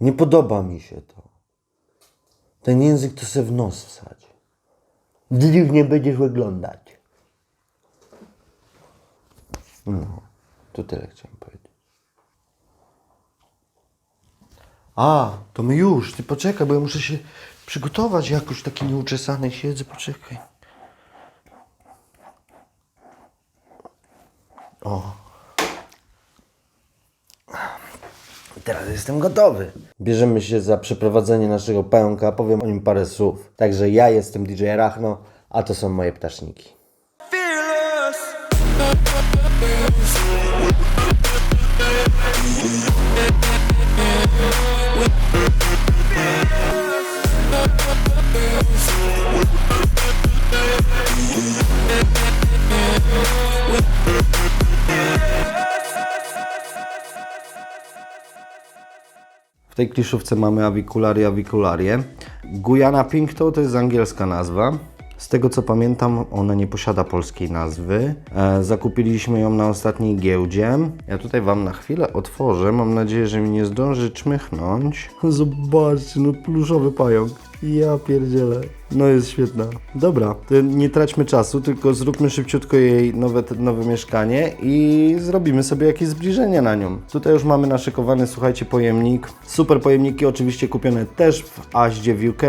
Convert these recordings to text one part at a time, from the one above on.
Nie podoba mi się to. Ten język to se w nos wsadzi. Dziwnie będziesz wyglądać. No, to tyle chciałem powiedzieć. A, to my już, ty poczekaj, bo ja muszę się przygotować jakoś taki nieuczesany siedzę, poczekaj. O. Teraz jestem gotowy. Bierzemy się za przeprowadzenie naszego pająka, powiem o nim parę słów. Także ja jestem DJ Rachno, a to są moje ptaszniki. W tej kliszówce mamy awikularie, awikularie. Guyana Pinkto to jest angielska nazwa. Z tego co pamiętam, ona nie posiada polskiej nazwy. E, zakupiliśmy ją na ostatniej giełdzie. Ja tutaj Wam na chwilę otworzę. Mam nadzieję, że mi nie zdąży czmychnąć. Zobaczcie, no pluszowy pająk. Ja pierdzielę. No jest świetna. Dobra, nie traćmy czasu, tylko zróbmy szybciutko jej nowe, nowe mieszkanie i zrobimy sobie jakieś zbliżenie na nią. Tutaj już mamy naszykowany, słuchajcie, pojemnik. Super pojemniki, oczywiście kupione też w Aździe w UK.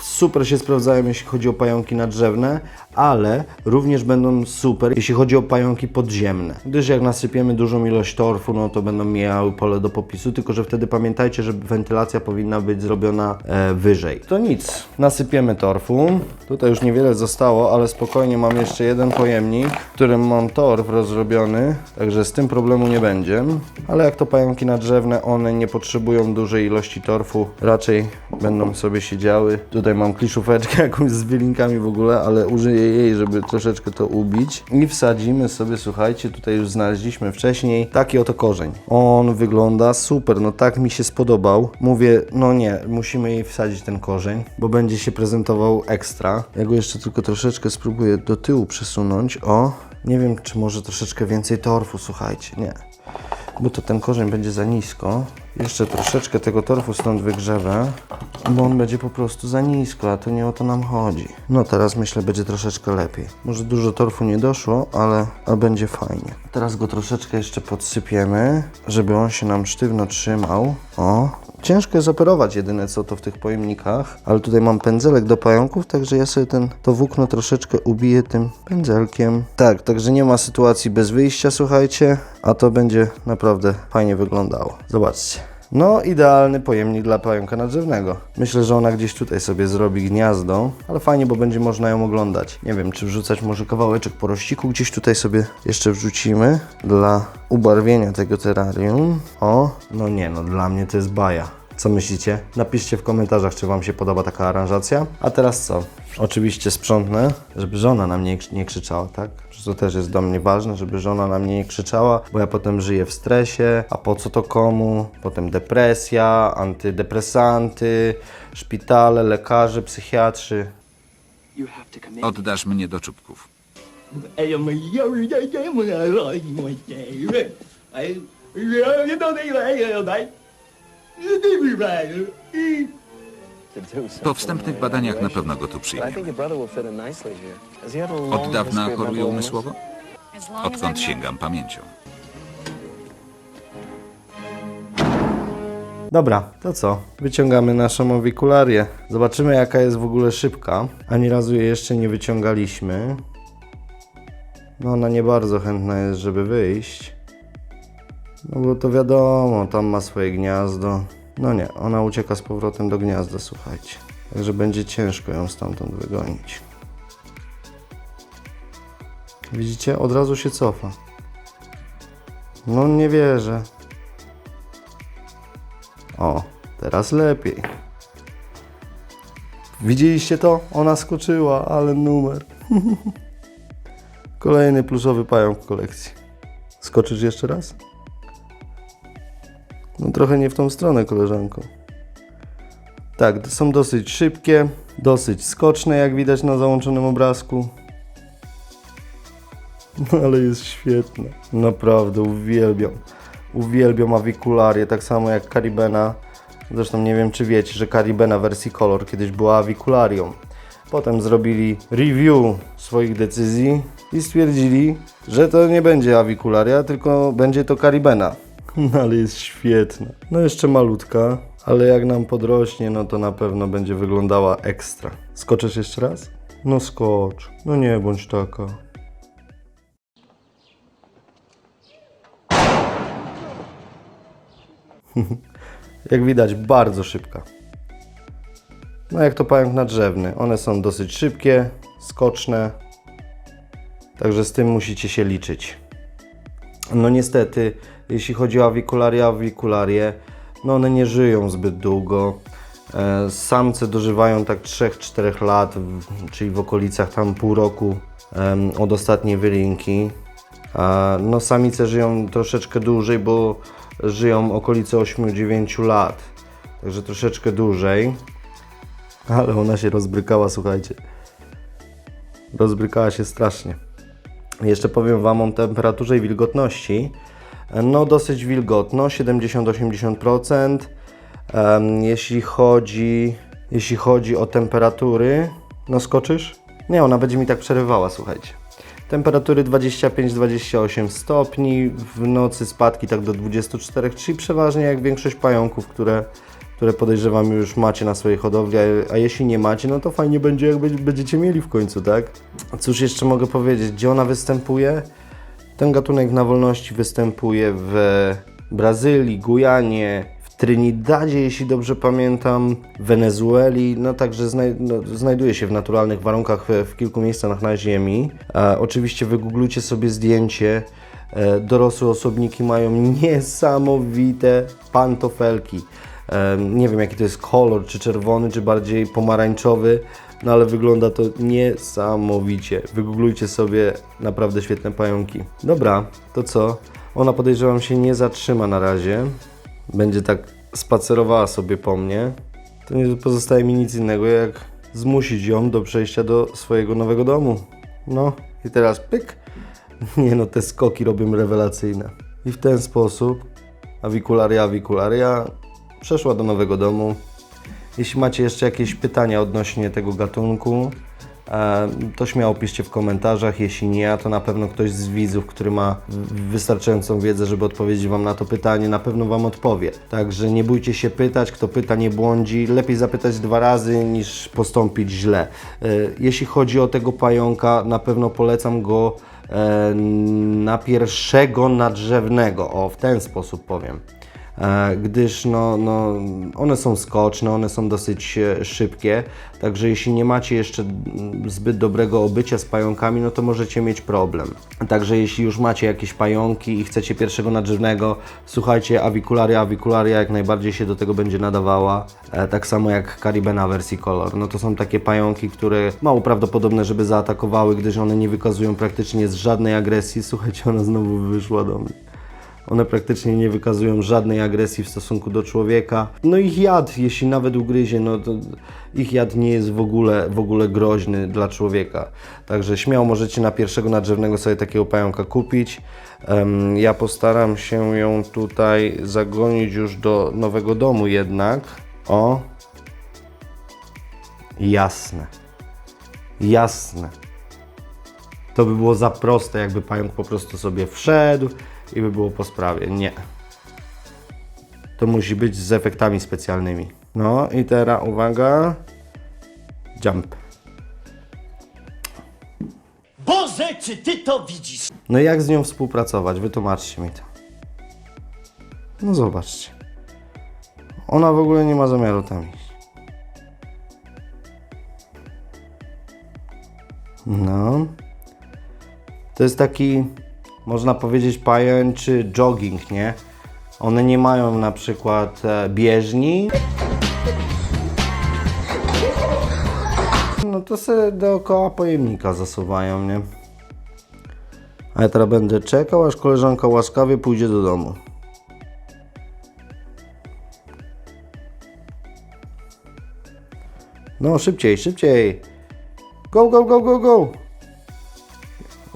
Super się sprawdzają, jeśli chodzi o pająki nadrzewne, ale również będą super, jeśli chodzi o pająki podziemne. Gdyż jak nasypiemy dużą ilość torfu, no to będą miały pole do popisu, tylko że wtedy pamiętajcie, że wentylacja powinna być zrobiona e, wyżej. To nic, nasypiemy torfu. Tutaj już niewiele zostało, ale spokojnie mam jeszcze jeden pojemnik, w którym mam torf rozrobiony, także z tym problemu nie będzie. Ale jak to pająki nadrzewne, one nie potrzebują dużej ilości torfu, raczej będą sobie siedziały. Tutaj mam kliszóweczkę jakąś z wylinkami w ogóle, ale użyję jej, żeby troszeczkę to ubić. I wsadzimy sobie, słuchajcie, tutaj już znaleźliśmy wcześniej taki oto korzeń. On wygląda super, no tak mi się spodobał. Mówię, no nie, musimy jej wsadzić ten korzeń, bo będzie się prezentował ekstra. Ja go jeszcze tylko troszeczkę spróbuję do tyłu przesunąć. O, nie wiem, czy może troszeczkę więcej torfu, słuchajcie, nie. Bo to ten korzeń będzie za nisko. Jeszcze troszeczkę tego torfu stąd wygrzewę, bo on będzie po prostu za nisko, a to nie o to nam chodzi. No teraz myślę będzie troszeczkę lepiej. Może dużo torfu nie doszło, ale, ale będzie fajnie. Teraz go troszeczkę jeszcze podsypiemy, żeby on się nam sztywno trzymał. O, Ciężko jest operować jedyne co to w tych pojemnikach, ale tutaj mam pędzelek do pająków, także ja sobie ten, to włókno troszeczkę ubiję tym pędzelkiem. Tak, także nie ma sytuacji bez wyjścia, słuchajcie, a to będzie naprawdę fajnie wyglądało. Zobaczcie. No, idealny pojemnik dla pająka nadrzewnego. Myślę, że ona gdzieś tutaj sobie zrobi gniazdo, ale fajnie, bo będzie można ją oglądać. Nie wiem, czy wrzucać może kawałeczek porościku, gdzieś tutaj sobie jeszcze wrzucimy dla ubarwienia tego terrarium. O, no nie, no dla mnie to jest baja. Co myślicie? Napiszcie w komentarzach, czy Wam się podoba taka aranżacja. A teraz co? Oczywiście sprzątnę, żeby żona na mnie nie krzyczała, tak? To też jest do mnie ważne, żeby żona na mnie nie krzyczała, bo ja potem żyję w stresie, a po co to komu? Potem depresja, antydepresanty, szpitale, lekarze, psychiatrzy. Oddasz mnie do czubków. Po wstępnych badaniach na pewno go tu przyjmiemy. Od dawna choruje umysłowo? Odkąd sięgam pamięcią. Dobra, to co? Wyciągamy naszą awikularię. Zobaczymy jaka jest w ogóle szybka. Ani razu jej jeszcze nie wyciągaliśmy. No ona nie bardzo chętna jest, żeby wyjść. No bo to wiadomo, tam ma swoje gniazdo. No nie, ona ucieka z powrotem do gniazda, słuchajcie. Także będzie ciężko ją stamtąd wygonić. Widzicie? Od razu się cofa. No nie wierzę. O, teraz lepiej. Widzieliście to? Ona skoczyła, ale numer. Kolejny pluszowy pająk w kolekcji. Skoczysz jeszcze raz? No trochę nie w tą stronę, koleżanko. Tak, są dosyć szybkie, dosyć skoczne, jak widać na załączonym obrazku. No ale jest świetne. Naprawdę, uwielbiam. Uwielbiam awikularię, tak samo jak Caribena. Zresztą nie wiem, czy wiecie, że Caribena wersji Color kiedyś była awikularią. Potem zrobili review swoich decyzji i stwierdzili, że to nie będzie awikularia, tylko będzie to Caribena. No ale jest świetna. No jeszcze malutka, ale jak nam podrośnie, no to na pewno będzie wyglądała ekstra. Skoczysz jeszcze raz? No skocz. No nie bądź taka. Jak widać, bardzo szybka. No jak to pająk nadrzewny. One są dosyć szybkie, skoczne. Także z tym musicie się liczyć. No niestety, jeśli chodzi o awikularia, awikularie, no one nie żyją zbyt długo. E, Samce dożywają tak 3-4 lat, czyli w okolicach tam pół roku od ostatniej wylinki. A, No samice żyją troszeczkę dłużej, bo żyją okolice 8-9 lat. Także troszeczkę dłużej. Ale ona się rozbrykała, słuchajcie. Rozbrykała się strasznie. Jeszcze powiem Wam o temperaturze i wilgotności. No dosyć wilgotno, 70-80%. Em, jeśli chodzi, jeśli chodzi o temperatury, no skoczysz? Nie, ona będzie mi tak przerywała, słuchajcie. Temperatury 25-28 stopni, w nocy spadki tak do 24, czyli przeważnie jak większość pająków, które, które podejrzewam już macie na swojej hodowli, a, a jeśli nie macie, no to fajnie będzie jak będzie- będziecie mieli w końcu, tak? Cóż jeszcze mogę powiedzieć, gdzie ona występuje? Ten gatunek na wolności występuje w Brazylii, Gujanie, w Trinidadzie, jeśli dobrze pamiętam, w Wenezueli, no także znaj no, znajduje się w naturalnych warunkach w, kilku miejscach na Ziemi. Oczywiście wygooglujcie sobie zdjęcie. E, dorosłe osobniki mają niesamowite pantofelki. Nie wiem jaki to jest kolor, czy czerwony, czy bardziej pomarańczowy, no ale wygląda to niesamowicie. Wygooglujcie sobie naprawdę świetne pająki. Dobra, to co? Ona podejrzewam się nie zatrzyma na razie. Będzie tak spacerowała sobie po mnie. To nie pozostaje mi nic innego jak zmusić ją do przejścia do swojego nowego domu. No i teraz pyk. Nie no, te skoki robią rewelacyjne. I w ten sposób awikularia, awikularia przeszła do nowego domu. Jeśli macie jeszcze jakieś pytania odnośnie tego gatunku, e, to śmiało piszcie w komentarzach. Jeśli nie, to na pewno ktoś z widzów, który ma wystarczającą wiedzę, żeby odpowiedzieć Wam na to pytanie, na pewno Wam odpowie. Także nie bójcie się pytać, kto pyta nie błądzi. Lepiej zapytać dwa razy niż postąpić źle. E, Jeśli chodzi o tego pająka, na pewno polecam go e, na pierwszego nadrzewnego. O, w ten sposób powiem gdyż no, no, one są skoczne, one są dosyć e, szybkie, także jeśli nie macie jeszcze zbyt dobrego obycia z pająkami, no to możecie mieć problem. Także jeśli już macie jakieś pająki i chcecie pierwszego nadrzewnego, słuchajcie, awikularia, awikularia jak najbardziej się do tego będzie nadawała, e, tak samo jak Caribena wersji Color. No to są takie pająki, które mało prawdopodobne, żeby zaatakowały, gdyż one nie wykazują praktycznie z żadnej agresji. Słuchajcie, ona znowu wyszła do mnie. One praktycznie nie wykazują żadnej agresji w stosunku do człowieka. No ich jad, jeśli nawet ugryzie, no to ich jad nie jest w ogóle, w ogóle groźny dla człowieka. Także śmiało możecie na pierwszego nadrzewnego sobie takiego pająka kupić. Ja postaram się ją tutaj zagonić już do nowego domu jednak. O. Jasne. Jasne. To by było za proste, jakby pająk po prostu sobie wszedł i by było po sprawie. Nie. To musi być z efektami specjalnymi. No i teraz uwaga. Jump. Boże, czy ty to widzisz? No i jak z nią współpracować? Wytłumaczcie mi to. No zobaczcie. Ona w ogóle nie ma zamiaru tam iść. No. To jest taki, można powiedzieć, pajęczy jogging, nie? One nie mają na przykład e, bieżni. No to sobie dookoła pojemnika zasuwają, nie? A ja teraz będę czekał, aż koleżanka łaskawie pójdzie do domu. No, szybciej, szybciej. Go, go, go, go, go.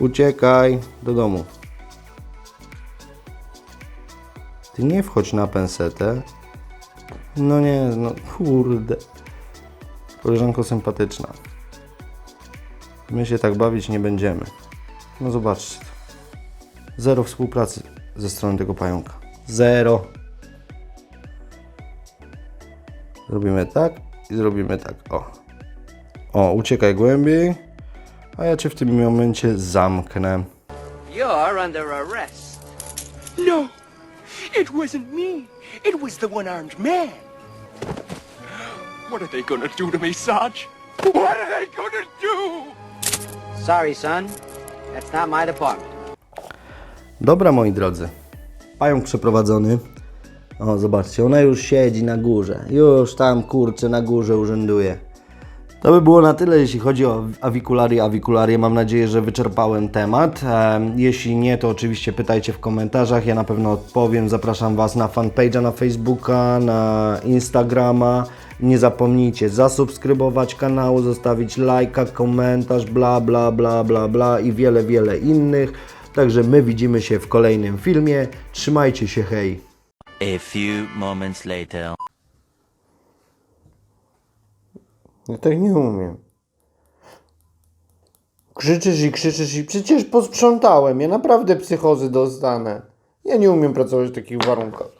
Uciekaj do domu. Ty nie wchodź na pensetę. No nie, no kurde. Koleżanko sympatyczna. My się tak bawić nie będziemy. No zobaczcie. Zero współpracy ze strony tego pająka. Zero. Zrobimy tak i zrobimy tak. O. O, uciekaj głębiej. A ja cię w tym momencie zamknę. You're under arrest. No, it wasn't me. It was the one-armed man. What are they gonna do to me, Sarge? What are they gonna do? Sorry, son. That's not my department. Dobra, moi drodzy. Pająk przeprowadzony. O, zobaczcie, ona już siedzi na górze. Już tam, kurczę, na górze urzęduje. To by było na tyle, jeśli chodzi o awikularię, awikularię. Mam nadzieję, że wyczerpałem temat. Em, Jeśli nie, to oczywiście pytajcie w komentarzach. Ja na pewno odpowiem. Zapraszam Was na fanpage'a na Facebooka, na Instagrama. Nie zapomnijcie zasubskrybować kanału, zostawić lajka, komentarz, bla, bla, bla, bla, bla i wiele, wiele innych. Także my widzimy się w kolejnym filmie. Trzymajcie się, hej! A few moments later. Ja tak nie umiem. Krzyczysz i krzyczysz i przecież posprzątałem. Ja naprawdę psychozy dostanę. Ja nie umiem pracować w takich warunkach.